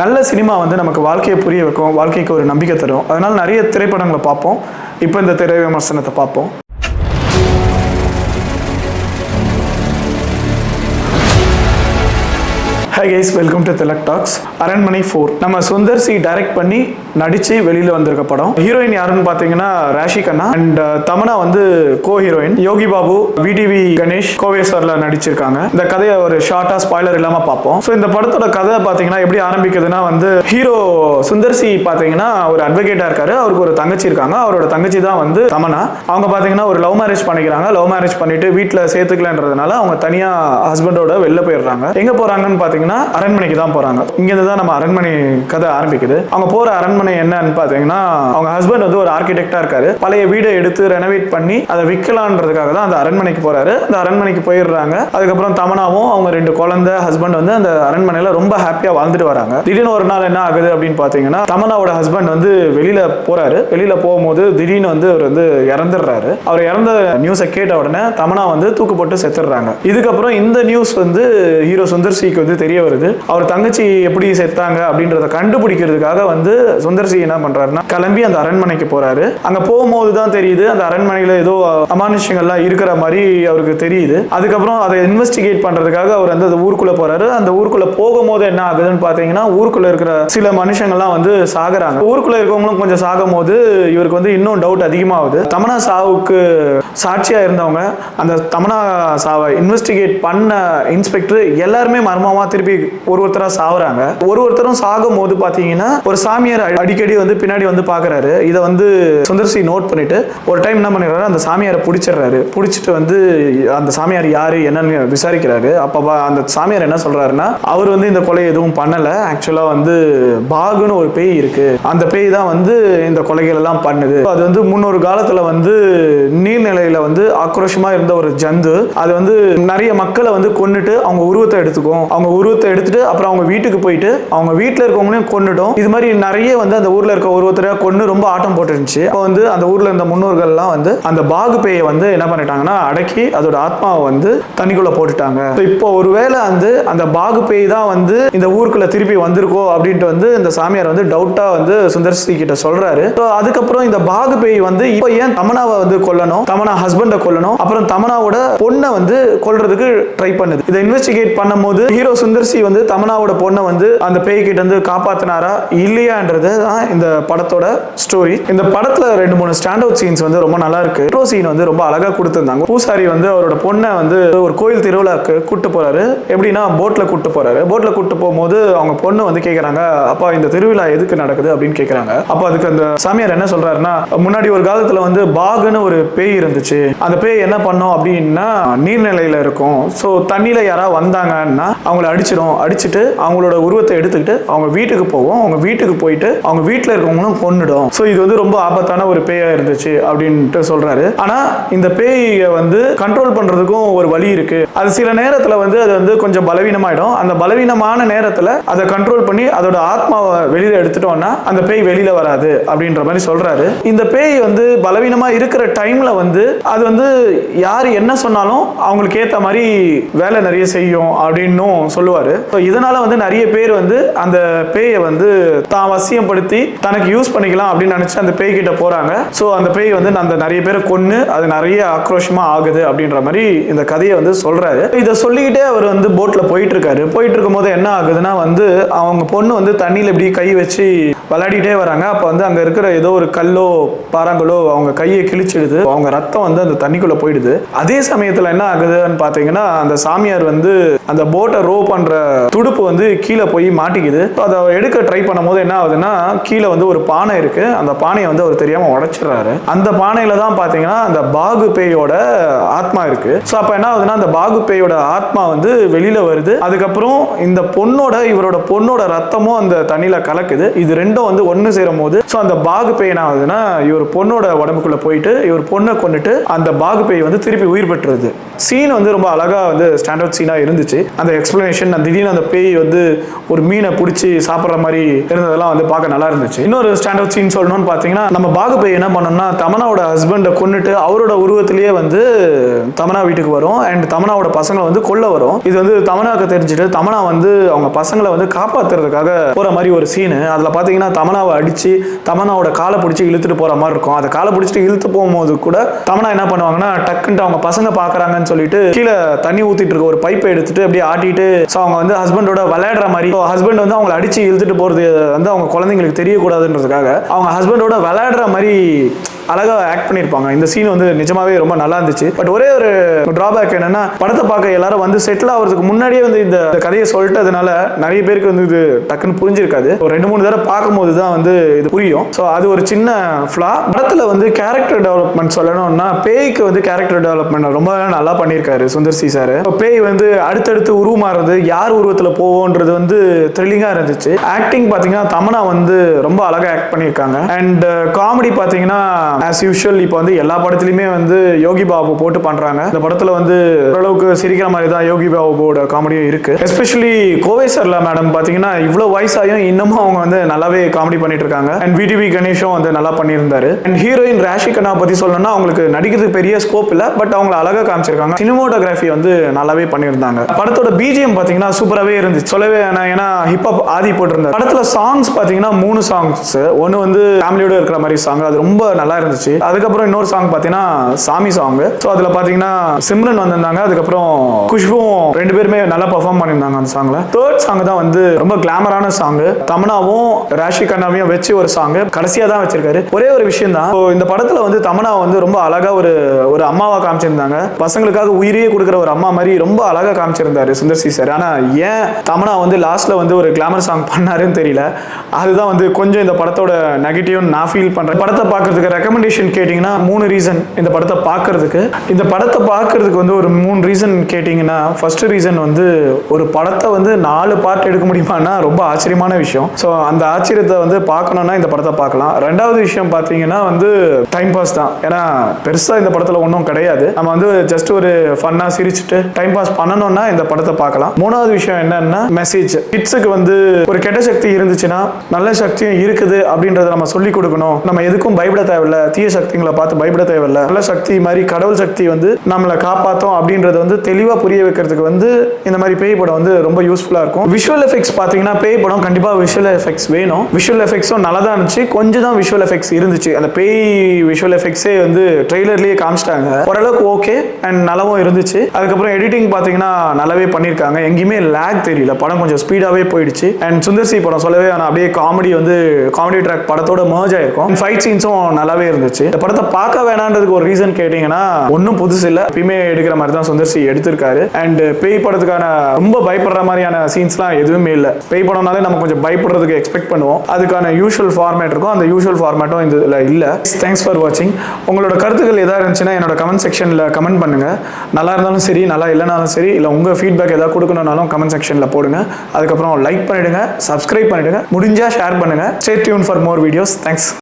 நல்ல சினிமா வந்து நமக்கு வாழ்க்கையை புரிய வைக்கும் வாழ்க்கைக்கு ஒரு நம்பிக்கை தரும். அதனால நிறைய திரைப்படங்களை பார்ப்போம். இப்போ இந்த திரை விமர்சனத்தை பார்ப்போம். Hi guys welcome to Tilak talks Aranmanai four நம்ம சுந்தர் சி டைரக்ட் பண்ணி நடிச்சு வெளியில வந்திருக்க படம். ஹீரோயின் யாருன்னு பார்த்தீங்கன்னா ராஷி கண்ணா. அண்ட் uh, தமனா வந்து co heroine Yogi Babu VTV Ganesh கோவேஸ்வரில் நடிச்சிருக்காங்க. இந்த கதையை ஒரு ஷார்ட்டா ஸ்பாய்லர் இல்லாம பார்ப்போம். ஸோ இந்த படத்தோட கதை பார்த்தீங்கன்னா எப்படி ஆரம்பிக்குதுன்னா வந்து ஹீரோ சுந்தர் சி பார்த்தீங்கன்னா ஒரு அட்வொகேட்டா இருக்காரு. அவருக்கு ஒரு தங்கச்சி இருக்காங்க. அவரோட தங்கச்சி தான் வந்து தமனா. அவங்க பார்த்தீங்கன்னா ஒரு லவ் மேரேஜ் பண்ணிக்கிறாங்க. லவ் மேரேஜ் பண்ணிட்டு வீட்டில் சேர்த்துக்கலன்றதுனால அவங்க தனியா ஹஸ்பண்டோட வெளில போயிடுறாங்க. எங்க போறாங்கன்னு பார்த்தீங்கன்னா அரண்மனைக்கு தான் போறாங்க. இங்கேருந்து தான் நம்ம அரண்மனை கதை ஆரம்பிக்குது. அவங்க போற அரண்மனை என்னன்னு பார்த்தீங்கன்னா அவங்க ஹஸ்பண்ட் வந்து ஒரு ஆர்கிடெக்டா இருக்காரு. பழைய வீடை எடுத்து ரெனோவேட் பண்ணி அதை விற்கலான்றதுக்காக தான் அந்த அரண்மனைக்கு போறாரு. அந்த அரண்மனைக்கு போயிடுறாங்க. அதுக்கப்புறம் தமனாவும் அவங்க ரெண்டு குழந்தை ஹஸ்பண்ட் வந்து அந்த அரண்மனையில ரொம்ப ஹாப்பியா வாழ்ந்துட்டு வராங்க. திடீர்னு ஒரு நாள் என்ன ஆகுது அப்படின்னு பார்த்தீங்கன்னா தமனாவோட ஹஸ்பண்ட் வந்து வெளியில போறாரு. வெளியில போகும்போது திடீர்னு வந்து அவர் வந்து இறந்துடுறாரு. அவர் இறந்த நியூஸை கேட்ட உடனே தமனா வந்து தூக்கு போட்டு செத்துடுறாங்க. இதுக்கப்புறம் இந்த நியூஸ் வந்து ஹீரோ சுந்தர் சிக்கு வந்து தெரிய வருது. அவர் தங்கச்சி எப்படி செத்தாங்க அப்படின்றத கண்டுபிடிக்கிறதுக்காக வந்து சுந்தர் சுந்தர்சி என்ன பண்றாருன்னா கிளம்பி அந்த அரண்மனைக்கு போறாரு. அங்க போகும்போது தான் தெரியுது அந்த அரண்மனையில ஏதோ அமானுஷங்கள்லாம் இருக்கிற மாதிரி அவருக்கு தெரியுது. அதுக்கப்புறம் அதை இன்வெஸ்டிகேட் பண்றதுக்காக அவர் வந்து அந்த ஊருக்குள்ள போறாரு. அந்த ஊருக்குள்ள போகும்போது என்ன ஆகுதுன்னு பாத்தீங்கன்னா ஊருக்குள்ள இருக்கிற சில மனுஷங்கள்லாம் வந்து சாகுறாங்க. ஊருக்குள்ள இருக்கவங்களும் கொஞ்சம் சாகும் போது இவருக்கு வந்து இன்னும் டவுட் அதிகமாகுது. தமனா சாவுக்கு சாட்சியா இருந்தவங்க அந்த தமனா சாவை இன்வெஸ்டிகேட் பண்ண இன்ஸ்பெக்டர் எல்லாருமே மர்மமா திருப்பி ஒரு ஒருத்தரா சாவுறாங்க. ஒரு ஒருத்தரும் சாகும் போது பாத்தீங்கன்னா ஒரு சாமியார் அடிக்கடி வந்து பின்னாடி வந்து பார்க்குறாரு. இதை வந்து சுந்தர்சி நோட் பண்ணிட்டு ஒரு டைம் என்ன பண்ணிடுறாரு அந்த சாமியாரை பிடிச்சிடுறாரு. பிடிச்சிட்டு வந்து அந்த சாமியார் யார் என்னன்னு விசாரிக்கிறாரு. அப்போ அந்த சாமியார் என்ன சொல்கிறாருன்னா அவர் வந்து இந்த கொலை எதுவும் பண்ணலை. ஆக்சுவலாக வந்து பாகுன்னு ஒரு பேய் இருக்குது அந்த பேய் தான் வந்து இந்த கொலைகள் எல்லாம் பண்ணுது. அது வந்து முன்னொரு காலத்தில் வந்து நீர்நிலையில் வந்து ஆக்ரோஷமாக இருந்த ஒரு ஜந்து அது வந்து நிறைய மக்களை வந்து கொண்டுட்டு அவங்க உருவத்தை எடுத்துக்கும். அவங்க உருவத்தை எடுத்துட்டு அப்புறம் அவங்க வீட்டுக்கு போயிட்டு அவங்க வீட்டில் இருக்கவங்களையும் கொன்னுடும். இது மாதிரி நிறைய வந்து அந்த ஊர்ல இருக்க ஒருத்தரை கொன்று ரொம்ப ஆட்டம் போட்டுருந்துச்சு. அப்போ வந்து அந்த ஊர்ல இருந்த முன்னோர்கள்லாம் வந்து அந்த பாகு பேயை வந்து என்ன பண்ணிட்டாங்கன்னா அடக்கி அதோட ஆத்மாவை வந்து தண்ணிக்குள்ள போட்டுட்டாங்க. இப்போ ஒருவேளை வந்து அந்த பாகு பேய் தான் வந்து இந்த ஊருக்குள்ள திருப்பி வந்திருக்கோ அப்படின்ட்டு வந்து இந்த சாமியார் வந்து டவுட்டா வந்து சுந்தர்சி கிட்ட சொல்றாரு. அதுக்கப்புறம் இந்த பாகு பேய் வந்து இப்போ ஏன் தமனாவை வந்து கொல்லணும் தமனா ஹஸ்பண்டை கொல்லணும் அப்புறம் தமனாவோட பொண்ணை வந்து கொல்றதுக்கு ட்ரை பண்ணுது. இதை இன்வெஸ்டிகேட் பண்ணும்போது ஹீரோ சுந்தர்சி வந்து தமனாவோட பொண்ணை வந்து அந்த பேய் கிட்ட இருந்து காப்பாத்தினாரா இல்லையான்றது இதுதான் இந்த படத்தோட ஸ்டோரி இந்த படத்துல ரெண்டு மூணு ஸ்டாண்ட் அவுட் சீன்ஸ் வந்து ரொம்ப நல்லா இருக்கு. இன்ட்ரோ சீன் வந்து ரொம்ப அழகா கொடுத்துருந்தாங்க. பூசாரி வந்து அவரோட பொண்ணை வந்து ஒரு கோயில் திருவிழாக்கு கூட்டு போறாரு. எப்படின்னா போட்ல கூட்டு போறாரு. போட்ல கூட்டு போகும்போது அவங்க பொண்ணு வந்து கேக்குறாங்க அப்பா இந்த திருவிழா எதுக்கு நடக்குது? அப்படின்னு கேக்குறாங்க. அப்ப அதுக்கு அந்த சாமியார் என்ன சொல்றாருன்னா முன்னாடி ஒரு காலத்துல வந்து பாகுன்னு ஒரு பேய் இருந்துச்சு. அந்த பேய் என்ன பண்ணோம் அப்படின்னா நீர்நிலையில இருக்கும். ஸோ தண்ணியில யாராவது வந்தாங்கன்னா அவங்கள அடிச்சிடும் அடிச்சிட்டு அவங்களோட உருவத்தை எடுத்துக்கிட்டு அவங்க வீட்டுக்கு போவோம். அவங்க வீட்டுக்கு போயிட்டு அவங்க வீட்டில் இருக்கவங்களும் கொன்னுடும். ஸோ இது வந்து ரொம்ப ஆபத்தான ஒரு பேயா இருந்துச்சு அப்படின்ட்டு சொல்றாரு. ஆனா இந்த பேயை வந்து கண்ட்ரோல் பண்றதுக்கும் ஒரு வழி இருக்கு. அது சில நேரத்தில் வந்து அது வந்து கொஞ்சம் பலவீனமாயிடும். அந்த பலவீனமான நேரத்தில் அதை கண்ட்ரோல் பண்ணி அதோட ஆத்மாவை வெளியில எடுத்துட்டோம்னா அந்த பேய் வெளியில வராது அப்படின்ற மாதிரி சொல்றாரு. இந்த பேய் வந்து பலவீனமா இருக்கிற டைம்ல வந்து அது வந்து யார் என்ன சொன்னாலும் அவங்களுக்கு ஏத்த மாதிரி வேலை நிறைய செய்யும் அப்படின்னும் சொல்லுவாரு. இதனால வந்து நிறைய பேர் வந்து அந்த பேயை வந்து தான் பயன்படுத்தி தனக்கு யூஸ் பண்ணிக்கலாம் அப்படின்னு நினச்சி அந்த பேய் கிட்ட போகிறாங்க ஸோ அந்த பேய் வந்து அந்த நிறைய பேரை கொன்று அது நிறைய ஆக்ரோஷமாக ஆகுது அப்படின்ற மாதிரி இந்த கதையை வந்து சொல்கிறாரு இதை சொல்லிக்கிட்டே அவர் வந்து போட்டில் போயிட்டு இருக்காரு. போயிட்டு இருக்கும்போது என்ன ஆகுதுன்னா வந்து அவங்க பொண்ணு வந்து தண்ணியில் இப்படி கை வச்சு விளையாடிட்டே வராங்க. அப்போ வந்து அங்கே இருக்கிற ஏதோ ஒரு கல்லோ பாறாங்களோ அவங்க கையை கிழிச்சிடுது. அவங்க ரத்தம் வந்து அந்த தண்ணிக்குள்ளே போயிடுது. அதே சமயத்தில் என்ன ஆகுதுன்னு பார்த்தீங்கன்னா அந்த சாமியார் வந்து அந்த போட்டை ரோ பண்ணுற துடுப்பு வந்து கீழே போய் மாட்டிக்குது. அதை எடுக்க ட்ரை பண்ணும்போது என்ன ஆகுதுன்னா கீழே வந்து ஒரு பானை இருக்கு. அந்த பானையை வந்து அவர் தெரியாமல் உடச்சிடுறாரு. அந்த பானையில தான் பார்த்தீங்கன்னா அந்த பாகு பேயோட ஆத்மா இருக்கு. ஸோ அப்போ என்ன ஆகுதுன்னா அந்த பாகு பேயோட ஆத்மா வந்து வெளியில வருது. அதுக்கப்புறம் இந்த பொண்ணோட இவரோட பொண்ணோட ரத்தமும் அந்த தண்ணியில கலக்குது. இது ரெண்டு ரெண்டும் வந்து ஒன்று சேரும் போது ஸோ அந்த பாகு பேய் என்ன ஆகுதுன்னா இவர் பொண்ணோட உடம்புக்குள்ள போயிட்டு இவர் பொண்ணை கொண்டுட்டு அந்த பாகு பேய் வந்து திருப்பி உயிர் பெற்றுறது சீன் வந்து ரொம்ப அழகா வந்து ஸ்டாண்டர்ட் சீனாக இருந்துச்சு. அந்த எக்ஸ்பிளனேஷன் அந்த திடீர்னு அந்த பேய் வந்து ஒரு மீனை பிடிச்சி சாப்பிட்ற மாதிரி இருந்ததெல்லாம் வந்து பார்க்க நல்லா இருந்துச்சு. இன்னொரு ஸ்டாண்டர்ட் சீன் சொல்லணும்னு பார்த்தீங்கன்னா நம்ம பாகு பேய் என்ன பண்ணோம்னா தமனாவோட ஹஸ்பண்டை கொண்டுட்டு அவரோட உருவத்திலேயே வந்து தமனா வீட்டுக்கு வரும் அண்ட் தமனாவோட பசங்களை வந்து கொல்ல வரும். இது வந்து தமனாவுக்கு தெரிஞ்சுட்டு தமனா வந்து அவங்க பசங்களை வந்து காப்பாத்துறதுக்காக போற மாதிரி ஒரு சீனு அதுல பார்த்தீங்கன்னா தமனாவை அடித்து தமனாவோட காலை பிடிச்சி இழுத்துட்டு போகிற மாதிரி இருக்கும். அதை காலை பிடிச்சிட்டு இழுத்து போகும்போது கூட தமனா என்ன பண்ணுவாங்கன்னா டக்குன்ட்டு அவங்க பசங்க பார்க்குறாங்கன்னு சொல்லிட்டு கீழே தண்ணி ஊற்றிட்டு இருக்க ஒரு பைப்பை எடுத்துட்டு அப்படியே ஆட்டிட்டு ஸோ அவங்க வந்து ஹஸ்பண்டோட விளையாடுற மாதிரி ஹஸ்பண்ட் வந்து அவங்களை அடித்து இழுத்துட்டு போகிறது வந்து அவங்க குழந்தைங்களுக்கு தெரியக்கூடாதுன்றதுக்காக அவங்க ஹஸ்பண்டோட விளையாடுற மாதிரி அழகா ஆக்ட் பண்ணியிருப்பாங்க. இந்த சீன் வந்து நிஜமாவே ரொம்ப நல்லா இருந்துச்சு. பட் ஒரே ஒரு டிராபேக் என்னன்னா படத்தை பார்க்க எல்லாரும் வந்து செட்டில் ஆகிறதுக்கு முன்னாடியே வந்து இந்த கதையை சொல்லிட்டதுனால நிறைய பேருக்கு வந்து இது டக்குன்னு புரிஞ்சிருக்காது. ஒரு ரெண்டு மூணு தடவை பார்க்கும்போது தான் வந்து இது புரியும். ஸோ அது ஒரு சின்ன ஃப்ளா படத்தில் வந்து கேரக்டர் டெவலப்மெண்ட் சொல்லணும்னா பேய்க்கு வந்து கேரக்டர் டெவலப்மெண்ட் ரொம்ப நல்லா பண்ணியிருக்காரு சுந்தர் சி சார் பேய் வந்து அடுத்தடுத்து உருமாறுறது யார் உருவத்தில் போவோன்றது வந்து த்ரில்லிங்காக இருந்துச்சு. ஆக்டிங் பார்த்தீங்கன்னா தமனா வந்து ரொம்ப அழகாக ஆக்ட் பண்ணியிருக்காங்க. அண்ட் காமெடி uh, பார்த்தீங்கன்னா ஆஸ் யூஷுவல் இப்போ வந்து எல்லா படத்துலையுமே வந்து யோகி பாபு போட்டு பண்றாங்க. இந்த படத்துல வந்து ஓரளவுக்கு சிரிக்கிற மாதிரி தான் யோகி பாபுவோட காமெடியும் இருக்கு. எஸ்பெஷலி கோவை சர்லா மேடம் பாத்தீங்கன்னா இவ்வளவு வயசாயும் இன்னமும் அவங்க வந்து நல்லாவே காமெடி பண்ணிட்டு இருக்காங்க. அண்ட் விடிவி கணேஷும் வந்து நல்லா பண்ணியிருந்தாரு. அண்ட் ஹீரோயின் ராஷி கண்ணா பத்தி சொல்லணும்னா அவங்களுக்கு நடிக்கிறதுக்கு பெரிய ஸ்கோப் இல்ல பட் அவங்கள அழகா காமிச்சிருக்காங்க. சினிமோட்டோகிராஃபி வந்து நல்லாவே பண்ணியிருந்தாங்க. படத்தோட பிஜிஎம் பாத்தீங்கன்னா சூப்பராகவே இருந்துச்சு. சொல்லவே ஏன்னா ஹிப்ஹாப் ஆதி போட்டிருந்தாரு. படத்துல சாங்ஸ் பாத்தீங்கன்னா மூணு சாங்ஸ் ஒன்னு வந்து ஃபேமிலியோட இருக்கிற மாதிரி சாங் அது ரொம்ப நல்லா இருந்துச்சு இருந்துச்சு. அதுக்கப்புறம் இன்னொரு சாங் பாத்தீங்கன்னா சாமி சாங் ஸோ அதுல பாத்தீங்கன்னா சிம்ரன் வந்திருந்தாங்க. அதுக்கப்புறம் குஷ்பும் ரெண்டு பேருமே நல்லா பெர்ஃபார்ம் பண்ணியிருந்தாங்க அந்த சாங்ல தேர்ட் சாங் தான் வந்து ரொம்ப கிளாமரான சாங் தமனாவும் ராஷி கண்ணாவையும் வச்சு ஒரு சாங் கடைசியா தான் வச்சிருக்காரு. ஒரே ஒரு விஷயம் தான். இந்த படத்துல வந்து தமனா வந்து ரொம்ப அழகா ஒரு ஒரு அம்மாவா காமிச்சிருந்தாங்க. பசங்களுக்காக உயிரையே கொடுக்குற ஒரு அம்மா மாதிரி ரொம்ப அழகா காமிச்சிருந்தாரு சுந்தர் சி சார் ஆனா ஏன் தமனா வந்து லாஸ்ட்ல வந்து ஒரு கிளாமர் சாங் பண்ணாருன்னு தெரியல. அதுதான் வந்து கொஞ்சம் இந்த படத்தோட நெகட்டிவ் நான் ஃபீல் பண்றேன். படத்தை பார்க்கறதுக்கு ரெக்கமெண்டேஷன் கேட்டிங்கன்னா மூணு ரீசன் இந்த படத்தை பார்க்கறதுக்கு. இந்த படத்தை பார்க்கறதுக்கு வந்து ஒரு மூணு ரீசன் கேட்டிங்கன்னா ஃபர்ஸ்ட் ரீசன் வந்து ஒரு படத்தை வந்து நாலு பார்ட் எடுக்க முடியுமான்னா ரொம்ப ஆச்சரியமான விஷயம். ஸோ அந்த ஆச்சரியத்தை வந்து பார்க்கணும்னா இந்த படத்தை பார்க்கலாம். ரெண்டாவது விஷயம் பார்த்தீங்கன்னா வந்து டைம் பாஸ் தான். ஏன்னா பெருசாக இந்த படத்தில் ஒன்றும் கிடையாது. நம்ம வந்து ஜஸ்ட் ஒரு ஃபன்னாக சிரிச்சுட்டு டைம் பாஸ் பண்ணணும்னா இந்த படத்தை பார்க்கலாம். மூணாவது விஷயம் என்னன்னா மெசேஜ் கிட்ஸுக்கு வந்து ஒரு கெட்ட சக்தி இருந்துச்சுன்னா நல்ல சக்தியும் இருக்குது அப்படின்றத நம்ம சொல்லி கொடுக்கணும். நம்ம எதுக்கும் பயப்பட தேவையில்ல. தீய சக்திகளை பார்த்து பயப்பட தேவையில்ல. நல்ல சக்தி மாதிரி கடவுள் சக்தி வந்து நம்மளை காப்பாற்றும் அப்படின்றது வந்து தெளிவாக புரிய வைக்கிறதுக்கு வந்து இந்த மாதிரி பேய் படம் வந்து ரொம்ப யூஸ்ஃபுல்லாக இருக்கும். விஷுவல் எஃபெக்ட்ஸ் பார்த்தீங்கன்னா பேய் படம் கண்டிப்பாக விஷுவல் எஃபெக்ட்ஸ் வேணும். விஷுவல் எஃபெக்ட்ஸும் நல்லா தான் இருந்துச்சு. கொஞ்சம் தான் விஷுவல் எஃபெக்ட்ஸ் இருந்துச்சு. அந்த பேய் விஷுவல் எஃபெக்ட்ஸே வந்து ட்ரெய்லர்லேயே காமிச்சிட்டாங்க. ஓரளவுக்கு ஓகே அண்ட் நல்லாவும் இருந்துச்சு. அதுக்கப்புறம் எடிட்டிங் பார்த்தீங்கன்னா நல்லாவே பண்ணியிருக்காங்க. எங்கேயுமே லேக் தெரியல. படம் கொஞ்சம் ஸ்பீடாகவே போயிடுச்சு. அண்ட் சுந்தர்சி படம் சொல்லவே ஆனால் அப்படியே காமெடி வந்து காமெடி ட்ராக் படத்தோட மர்ஜ் ஆயிருக்கும். ஃபைட் சீன்ஸும் நல்லாவே இருந்துச்சு. இந்த படத்தை பார்க்க வேணான்றதுக்கு ஒரு ரீசன் கேட்டிங்கன்னா ஒன்றும் புதுசு இல்லை. எப்பயுமே எடுக்கிற மாதிரி தான் சுந்தர் சி எடுத்திருக்காரு. அண்ட் பேய் படத்துக்கான ரொம்ப பயப்படுற மாதிரியான சீன்ஸ்லாம் எதுவுமே இல்லை. பேய் படம்னாலே நம்ம கொஞ்சம் பயப்படுறதுக்கு எக்ஸ்பெக்ட் பண்ணுவோம். அதுக்கான யூஷுவல் ஃபார்மேட் இருக்கும். அந்த யூஷுவல் ஃபார்மேட்டும் இந்த இதில் இல்லை. தேங்க்ஸ் ஃபார் வாட்சிங் உங்களோட கருத்துக்கள் எதாக இருந்துச்சுன்னா என்னோட கமெண்ட் செக்ஷனில் கமெண்ட் பண்ணுங்கள் நல்லா இருந்தாலும் சரி நல்லா இல்லைனாலும் சரி இல்லை உங்கள் ஃபீட்பேக் எதாவது கொடுக்கணும்னாலும் கமெண்ட் செக்ஷனில் போடுங்க. அதுக்கப்புறம் லைக் பண்ணிடுங்க சப்ஸ்கிரைப் பண்ணிடுங்க. முடிஞ்சால் ஷேர் பண்ணுங்க. Stay tuned for more videos thanks